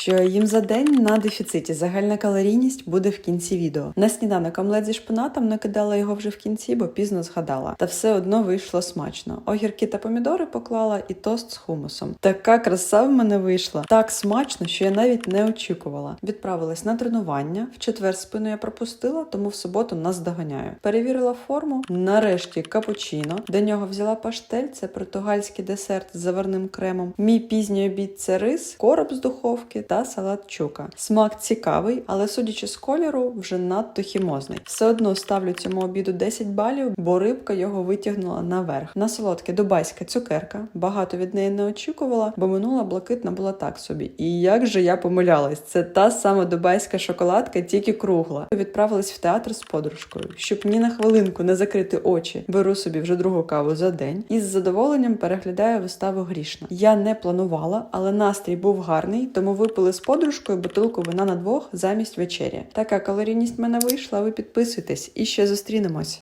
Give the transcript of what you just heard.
що їм за день на дефіциті. Загальна калорійність буде в кінці відео. На сніданок омлет зі шпинатом накидала його вже в кінці, бо пізно згадала. Та все одно вийшло смачно. Огірки та помідори поклала і тост з хумусом. Така краса в мене вийшла. Так смачно, що я навіть не очікувала. Відправилась на тренування. В четвер спину я пропустила, тому в суботу нас доганяю. Перевірила форму. Нарешті капучино. До нього взяла паштель, це португальський десерт з заварним кремом. Мій пізній обід це рис, короб з духовки та салат чука. Смак цікавий, але судячи з кольору, вже надто хімозний. Все одно ставлю цьому обіду 10 балів, бо рибка його витягнула наверх. На солодке дубайська цукерка. Багато від неї не очікувала, бо минула блакитна була так собі. І як же я помилялась? Це та сама дубайська шоколадка, тільки кругла. Відправилась в театр з подружкою, щоб ні на хвилинку не закрити очі. Беру собі вже другу каву за день і з задоволенням переглядаю виставу грішна. Я не планувала, але настрій був гарний, тому випили з подружкою бутилку вина на двох замість вечері. Така калорійність в мене вийшла. Ви підписуйтесь і ще зустрінемось.